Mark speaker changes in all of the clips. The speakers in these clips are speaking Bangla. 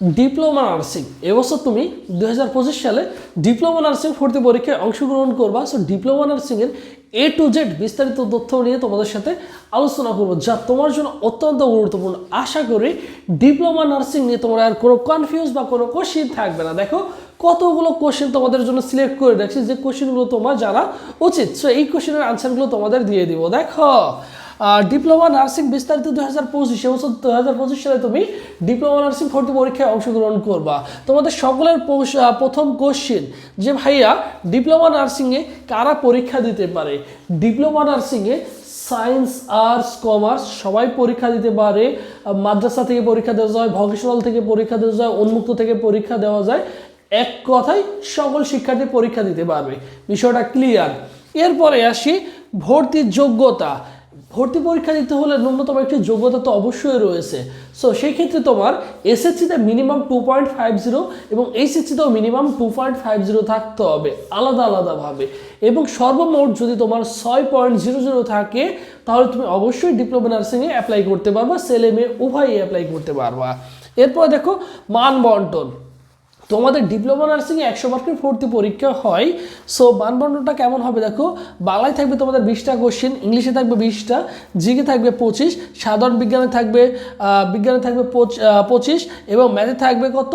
Speaker 1: Diploma nursing. এবছর তুমি দু হাজার পঁচিশ সালে ডিপ্লোমা নার্সিং ভর্তি পরীক্ষায় অংশগ্রহণ করবা। সো ডিপ্লোমা নার্সিংয়ের এ টু জেড বিস্তারিত তথ্য নিয়ে তোমাদের সাথে আলোচনা করব, যা তোমার জন্য অত্যন্ত গুরুত্বপূর্ণ। আশা করি ডিপ্লোমা নার্সিং নিয়ে তোমার আর কোনো কনফিউজ বা কোনো কোশ্চিন থাকবে না। দেখো, কতগুলো কোশ্চেন তোমাদের জন্য সিলেক্ট করে রাখছি। যে কোশ্চেনগুলো তোমার জানা উচিত। সো এই কোশ্চেনের আনসারগুলো তোমাদের দিয়ে দিব। দেখো ডিপ্লোমা নার্সিং বিস্তারিত দু হাজার পঁচিশ, এবছর দু হাজার পঁচিশ সালে তুমি ডিপ্লোমা নার্সিং ভর্তি পরীক্ষায় অংশগ্রহণ করবা। তোমাদের সকলের প্রথম কোশ্চেন যে ভাইয়া, ডিপ্লোমা নার্সিংয়ে কারা পরীক্ষা দিতে পারে? ডিপ্লোমা নার্সিংয়ে সায়েন্স, আর্টস, কমার্স সবাই পরীক্ষা দিতে পারে। মাদ্রাসা থেকে পরীক্ষা দেওয়া যায় ভকেশনাল থেকে পরীক্ষা দেওয়া যায়, উন্মুক্ত থেকে পরীক্ষা দেওয়া যায়। এক কথায় সকল শিক্ষার্থী পরীক্ষা দিতে পারবে। বিষয়টা ক্লিয়ার এরপরে আসি ভর্তির যোগ্যতা। ভর্তি পরীক্ষা দিতে হলে ন্যূনতম একটি যোগ্যতা তো অবশ্যই রয়েছে। সো সেই ক্ষেত্রে তোমার এসএসসিতে minimum two point five zero এবং এইচএসসিতেও minimum two point five zero থাকতে হবে, আলাদা আলাদাভাবে এবং সর্বমোট যদি তোমার ছয় পয়েন্ট জিরো জিরো থাকে, তাহলে তুমি অবশ্যই ডিপ্লোমা নার্সিংয়ে অ্যাপ্লাই করতে পারবা, ছেলে মেয়ে উভয়ই অ্যাপ্লাই করতে পারবা। এরপর দেখো, মান বন্টন। তোমাদের ডিপ্লোমা নার্সিংয়ে একশো মার্কের ভর্তি পরীক্ষা হয়। সো মানদণ্ডটা কেমন হবে দেখো? বাংলায় থাকবে তোমাদের বিশটা কোশ্চেন ইংলিশে থাকবে বিশটা, জিকে থাকবে পঁচিশ, সাধারণ বিজ্ঞানে থাকবে বিজ্ঞানে থাকবে পঁচিশ, এবং ম্যাথে থাকবে কত?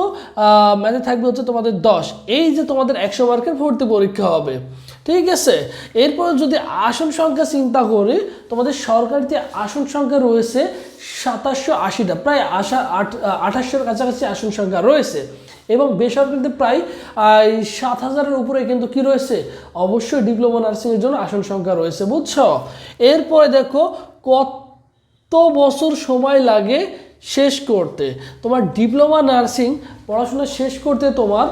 Speaker 1: ম্যাথে থাকবে হচ্ছে তোমাদের দশ। এই যে তোমাদের একশো মার্কের ভর্তি পরীক্ষা হবে। ঠিক আছে? এরপর যদি আসন সংখ্যা চিন্তা করি, তোমাদের সরকারিতে আসন সংখ্যা রয়েছে সাতাশশো আশিটা। প্রায় আশা, আট, আঠাশশোর কাছাকাছি আসন সংখ্যা রয়েছে। এবং বেসরকারিতে প্রায় সাত হাজারের উপরে কিন্তু কি রয়েছে? অবশ্যই ডিপ্লোমা নার্সিংয়ের জন্য আসন সংখ্যা রয়েছে, বুঝছ? এরপরে দেখো, কত বছর সময় লাগে শেষ করতে? তোমার ডিপ্লোমা নার্সিং পড়াশোনা শেষ করতে তোমার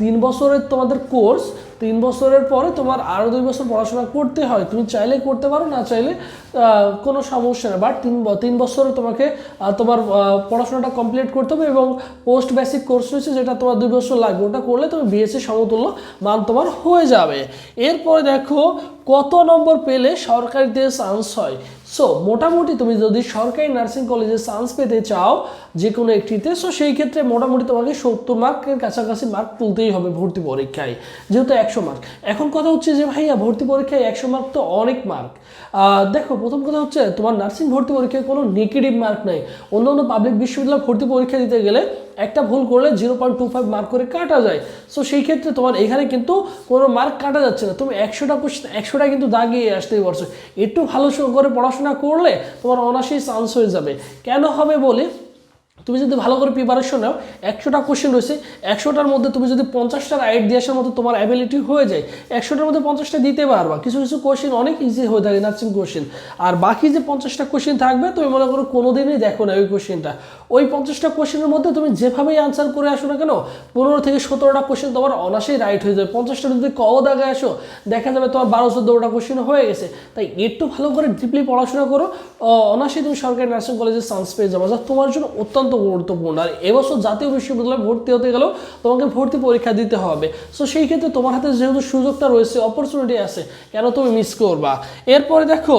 Speaker 1: তিন বছরের তোমাদের কোর্স তিন বছরের পরে তোমার আরও দুই বছর পড়াশোনা করতে হয়। তুমি চাইলে করতে পারো, না চাইলে কোনো সমস্যা নেই। বাট তিন তিন বছরে তোমাকে তোমার পড়াশোনাটা কমপ্লিট করতে হবে এবং পোস্ট বেসিক কোর্স রয়েছে যেটা তোমার দুই বছর লাগবে। ওটা করলে তুমি বিএসসি সমতুল্য মান তোমার হয়ে যাবে। এরপরে দেখো, কত নম্বর পেলে সরকারিতে চান্স হয় সো মোটামুটি তুমি যদি সরকারি নার্সিং কলেজে চান্স পেতে চাও যে কোনো একটিতে সো সেই ক্ষেত্রে মোটামুটি তোমাকে সত্তর মার্কের কাছাকাছি মার্ক তুলতেই হবে ভর্তি পরীক্ষায়, যেহেতু একশো মার্ক এখন কথা হচ্ছে যে ভাইয়া, ভর্তি পরীক্ষায় একশো মার্ক তো অনেক মার্ক দেখো, প্রথম কথা হচ্ছে তোমার নার্সিং ভর্তি পরীক্ষায় কোনো নেগেটিভ মার্ক নাই। অন্য অন্য পাবলিক বিশ্ববিদ্যালয় ভর্তি পরীক্ষা দিতে গেলে একটা ভুল করলে zero point two five mark করে কাটা যায়। সো সেই ক্ষেত্রে তোমার এখানে কিন্তু কোনো মার্ক কাটা যাচ্ছে না। তুমি একশোটা কোশ্চেন একশোটা কিন্তু দাগিয়ে আসতেই পারছ। একটু ভালো করে পড়াশোনা করলে তোমার অনায়াসেই চান্স হয়ে যাবে। কেন হবে বলে? তুমি যদি ভালো করে প্রিপারেশন নাও, একশোটা কোশ্চেন রয়েছে, একশোটার মধ্যে তুমি যদি পঞ্চাশটা রাইট দিয়ে আসার মতো তোমার অ্যাবিলিটি হয়ে যায়, একশোটার মধ্যে পঞ্চাশটা দিতে পারবা। কিছু কিছু কোশ্চেন অনেক ইজি হয়ে থাকে, নার্সিং কোশ্চেন আর বাকি যে পঞ্চাশটা কোশ্চেন থাকবে, তুমি মনে করো কোনো দিনই দেখো না ওই কোশ্চেনটা ওই পঞ্চাশটা কোশ্চেনের মধ্যে তুমি যেভাবেই আনসার করে আসো না কেন, পনেরো থেকে সতেরোটা কোশ্চেন তোমার অনাসেই রাইট হয়ে যাবে। পঞ্চাশটা যদি ক দাগে আসো, দেখা যাবে তোমার বারো, চোদ্দোটা কোশ্চেন হয়ে গেছে। তাই একটু ভালো করে ডিপলি পড়াশোনা করো। অনাসেই তুমি সরকারি নার্সিং কলেজে চান্স পেয়ে যাবে। যা তোমার জন্য অত্যন্ত গুরুত্বপূর্ণ। আর এবছর জাতীয় বিশ্ববিদ্যালয়ে ভর্তি হতে গেলেও তোমাকে ভর্তি পরীক্ষা দিতে হবে। সো সেই ক্ষেত্রে তোমার হাতে যেহেতু সুযোগটা রয়েছে অপরচুনিটি আছে, কেন তুমি মিস করবা? এরপরে দেখো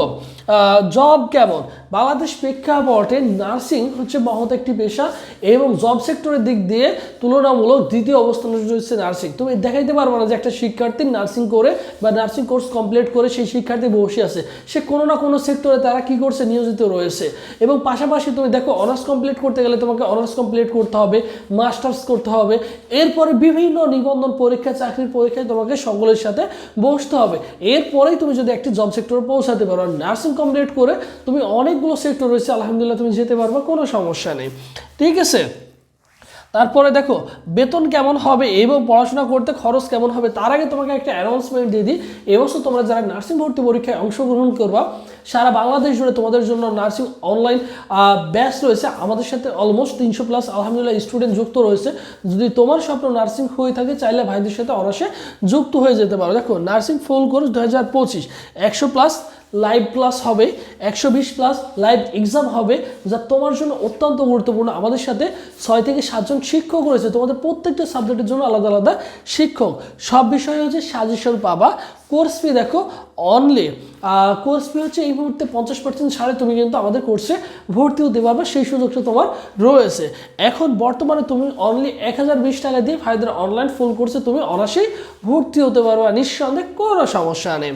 Speaker 1: জব কেমন? বাংলাদেশ প্রেক্ষাপটে নার্সিং হচ্ছে মহৎ একটি পেশা এবং জব সেক্টরের দিক দিয়ে তুলনামূলক দ্বিতীয় অবস্থানে রয়েছে নার্সিং তুমি দেখাইতে পারবে না যে একটা শিক্ষার্থী নার্সিং করে বা নার্সিং কোর্স কমপ্লিট করে সেই শিক্ষার্থী বসে আছে। সে কোনো না কোনো সেক্টরে তারা কি করছে? নিয়োজিত রয়েছে। এবং পাশাপাশি তুমি দেখো অনার্স কমপ্লিট করতে গেলে তোমাকে অনার্স কমপ্লিট করতে হবে মাস্টার্স করতে হবে। এরপরে বিভিন্ন নিবন্ধন পরীক্ষা, চাকরির পরীক্ষায় তোমাকে সকলের সাথে বসতে হবে। এরপরেই তুমি যদি একটি জব সেক্টরে পৌঁছাতে পারো, আর নার্সিং কমপ্লিট করে তুমি অনেকগুলো সেক্টর রয়েছে, আলহামদুলিল্লাহ তুমি যেতে পারবে, কোনো সমস্যা নেই। ঠিক আছে? তারপরে দেখো, বেতন কেমন হবে এবং পড়াশোনা করতে খরচ কেমন হবে, তার আগে তোমাকে একটা অ্যানাউন্সমেন্ট দিয়ে দিই। এবছর তোমরা যারা নার্সিং ভর্তি পরীক্ষায় অংশগ্রহণ করবা, সারা বাংলাদেশ জুড়ে তোমাদের জন্য নার্সিং অনলাইন ব্যাচ রয়েছে। আমাদের সাথে অলমোস্ট তিনশো প্লাস আলহামদুলিল্লাহ স্টুডেন্ট যুক্ত রয়েছে। যদি তোমার স্বপ্ন নার্সিং হয়ে থাকে, চাইলে ভাইদের সাথে অনাসে যুক্ত হয়ে যেতে পারো। দেখো নার্সিং ফুল কোর্স দু হাজার পঁচিশ, একশো প্লাস লাইভ ক্লাস হবে, একশো বিশ প্লাস লাইভ এক্সাম হবে, যা তোমার জন্য অত্যন্ত গুরুত্বপূর্ণ। আমাদের সাথে ছয় থেকে সাতজন শিক্ষক রয়েছে, তোমাদের প্রত্যেকটা সাবজেক্টের জন্য আলাদা আলাদা শিক্ষক। সব বিষয়ে হচ্ছে সাজেশন পাবা। কোর্স ফি দেখো অনলি কোর্স ফি হচ্ছে এই মুহূর্তে পঞ্চাশ পার্সেন্ট ছাড়ে তুমি কিন্তু আমাদের কোর্সে ভর্তি হতে পারবে, সেই সুযোগটা তোমার রয়েছে। এখন বর্তমানে তুমি অনলি এক হাজার বিশ টাকা দিয়ে ফাইদার অনলাইন ফুল কোর্সে তুমি অনাসেই ভর্তি হতে পারবে, নিঃসন্দেহে কোনো সমস্যা নেই।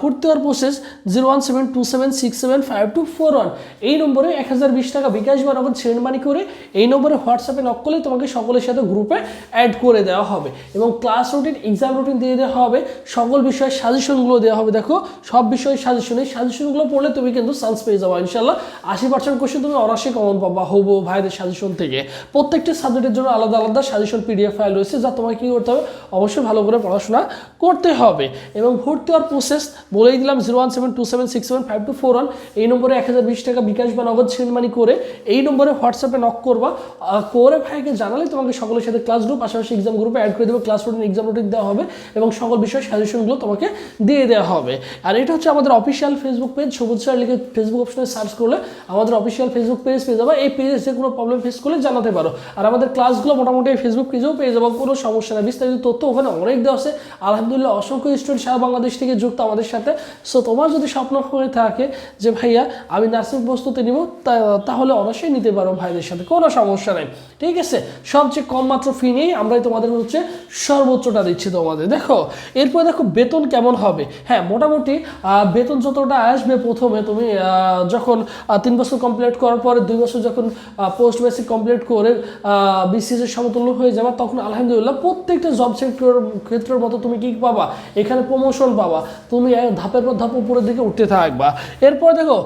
Speaker 1: ভর্তি হওয়ার process zero one seven two seven six seven five two four one এই নম্বরে এক হাজার বিশ টাকা বিকাশ বা নগদ সেন্ড মানি করে এই নম্বরে হোয়াটসঅ্যাপে নক করলে তোমাকে সকলের সাথে গ্রুপে অ্যাড করে দেওয়া হবে এবং ক্লাস রুটিন এক্সাম রুটিন দিয়ে দেওয়া হবে। সকল বিষয়ের সাজেশনগুলো দেওয়া হবে। দেখো, সব বিষয়ের সাজেশন এই সাজেশনগুলো পড়লে তুমি কিন্তু চান্স পেয়ে যাব ইনশাল্লাহ আশি পার্সেন্ট কোশ্চেন তুমি অনার্সে কমন পাবা হব ভাইদের সাজেশন থেকে। প্রত্যেকটি সাবজেক্টের জন্য আলাদা আলাদা সাজেশন পিডিএফ ফাইল রয়েছে, যা তোমাকে কী করতে হবে? অবশ্যই ভালো করে পড়াশোনা করতে হবে। এবং ভর্তি হওয়ার প্রসেস বলেই দিলাম zero one seven two seven six seven five two four one এই নম্বরে এক হাজার বিশ টাকা বিকাশ বা নগদ সেন্ড করে এই নম্বরে হোয়াটসঅ্যাপে নক করবা। করে ভাইকে জানালে তোমাকে সকলের সাথে ক্লাস গ্রুপ পাশাপাশি এক্সাম গ্রুপে অ্যাড করে দেবে। ক্লাস রুটিন এক্সাম রুটিন দেওয়া হবে এবং সকল বিষয়ের সাজেশনগুলো তোমাকে দিয়ে দেওয়া হবে। আর এটা হচ্ছে আমাদের official Facebook page Sabuj sir লিখে ফেসবুক অপশনে সার্চ করলে আমাদের অফিসিয়াল ফেসবুক পেজ পেয়ে যাবে। এই পেজে যে কোনো প্রবলেম ফেস করলে জানাতে পারো। আর আমাদের ক্লাসগুলো মোটামুটি ফেসবুক পেজেও পেয়ে যাব। কোনো সমস্যা নেই। বিস্তারিত তথ্য ওখানে অনেক দেওয়া আছে। আলহামদুলিল্লাহ, অসংখ্য স্টুডেন্ট সারা বাংলাদেশ থেকে যুক্ত আমাদের সাথে। সো তোমার যদি স্বপ্ন হয়ে থাকে যে, ভাইয়া, আমি নার্সিং প্রস্তুতি নিব তাহলে অবশ্যই নিতে পারো ভাইদের সাথে, কোনো সমস্যা নেই। ঠিক আছে? সবচেয়ে কম মাত্র ফি নিয়েই আমরাই তোমাদের হচ্ছে সর্বোচ্চটা দিচ্ছি তোমাদের। দেখো, এরপর দেখো, বেতন কেমন হবে? হ্যাঁ মোটামুটি বেতন যতটা আসবে প্রথমে তুমি যখন তিন বছর কমপ্লিট করার পরে, দুই বছর যখন পোস্ট বেসিক কমপ্লিট করে বিসিএস এর সমতুল্য হয়ে যাবে, তখন আলহামদুলিল্লাহ প্রত্যেকটা জব সেক্টর ক্ষেত্রের মতো তুমি কি পাবা? এখানে প্রমোশন পাবা। তুমি ধাপের পর ধাপ উপরের দিকে উঠতে থাকবা। এরপর দেখো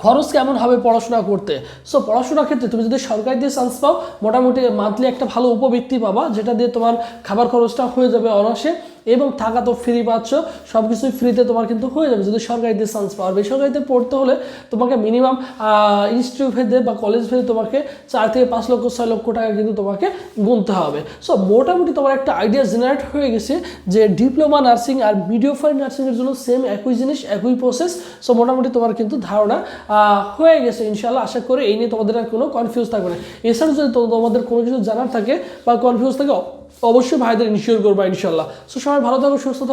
Speaker 1: খরচ কেমন হবে পড়াশোনা করতে? সো পড়াশোনার ক্ষেত্রে তুমি যদি সরকারি দিয়ে চান্স পাও, মোটামুটি মান্থলি একটা ভালো উপবৃত্তি পাবা, যেটা দিয়ে তোমার খাবার খরচটা হয়ে যাবে অনাসে এবং থাকা তো ফ্রি পাচ্ছ সব কিছুই ফ্রিতে তোমার কিন্তু হয়ে যাবে। যদি সরকারিতে চান্স পাও। আর বেসরকারিতে পড়তে হলে তোমাকে মিনিমাম ইনস্টিটিউট ভেদে বা কলেজ ভেদে তোমাকে চার থেকে পাঁচ লক্ষ, ছয় লক্ষ টাকা কিন্তু তোমাকে গুনতে হবে। সো মোটামুটি তোমার একটা আইডিয়া জেনারেট হয়ে গেছে যে ডিপ্লোমা নার্সিং আর মিডিওফাই নার্সিংয়ের জন্য সেম একই জিনিস, একই প্রসেস সো মোটামুটি তোমার কিন্তু ধারণা হয়ে গেছে ইনশাল্লাহ আশা করি এই নিয়ে তোমাদের আর কোনো কনফিউজ থাকবে না। এছাড়াও যদি তোমাদের কোনো কিছু জানার থাকে বা কনফিউজ থাকে অবশ্যই ভাইদের ইনশিওর করবা ইনশাল্লাহ সো সবাই ভালো থাকো সুস্থ থাকো।